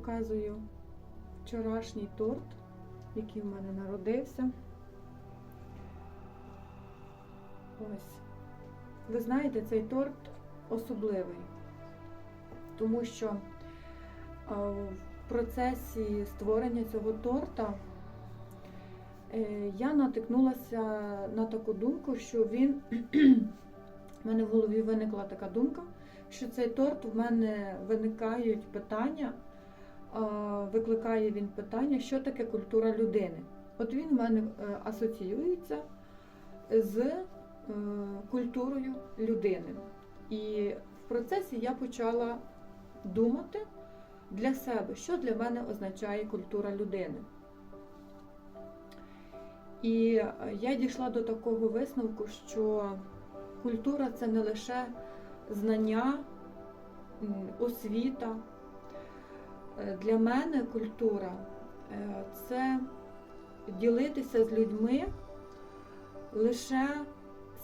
показую вчорашній торт, який в мене народився. Ось. Ви знаєте, цей торт особливий, тому що е, в процесі створення цього торта е, я натикнулася на таку думку, що він в мене в голові виникла така думка, що цей торт в мене виникають питання, викликає він питання, що таке культура людини. От він в мене е, асоціюється з е, культурою людини. І в процесі я почала думати для себе, що для мене означає культура людини. І е, я дійшла до такого висновку, що культура це не лише знання, освіта. Е, Для мене культура е, це ділитися з людьми лише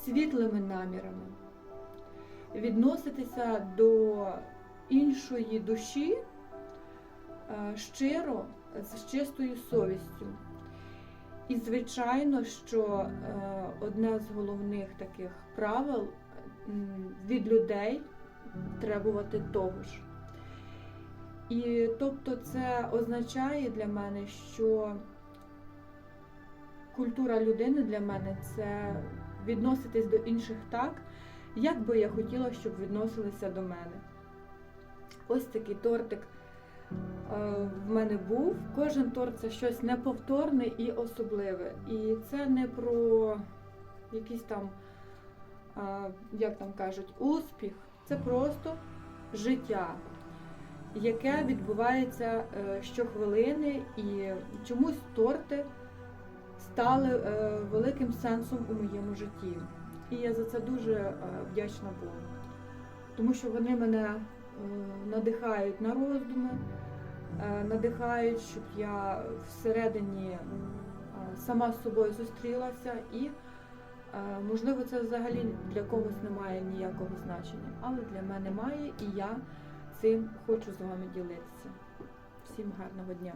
світлими намірами, відноситися до іншої душі е, щиро, з чистою совістю. І, звичайно, що одне з головних таких правил від людей требувати того ж. І тобто це означає для мене, що культура людини для мене це відноситись до інших так, як би я хотіла, щоб відносилися до мене. Ось такий тортик е, в мене був. Кожен торт це щось неповторне і особливе. І це не про якийсь там, е, як там кажуть, успіх. Це просто життя, яке відбувається е, щохвилини, і чомусь торти стали е, великим сенсом у моєму житті. І я за це дуже е, вдячна Богу. Тому що вони мене надихають на роздуми, надихають, щоб я всередині сама з собою зустрілася і, можливо, це взагалі для когось не має ніякого значення, але для мене має, і я цим хочу з вами ділитися. Всім гарного дня!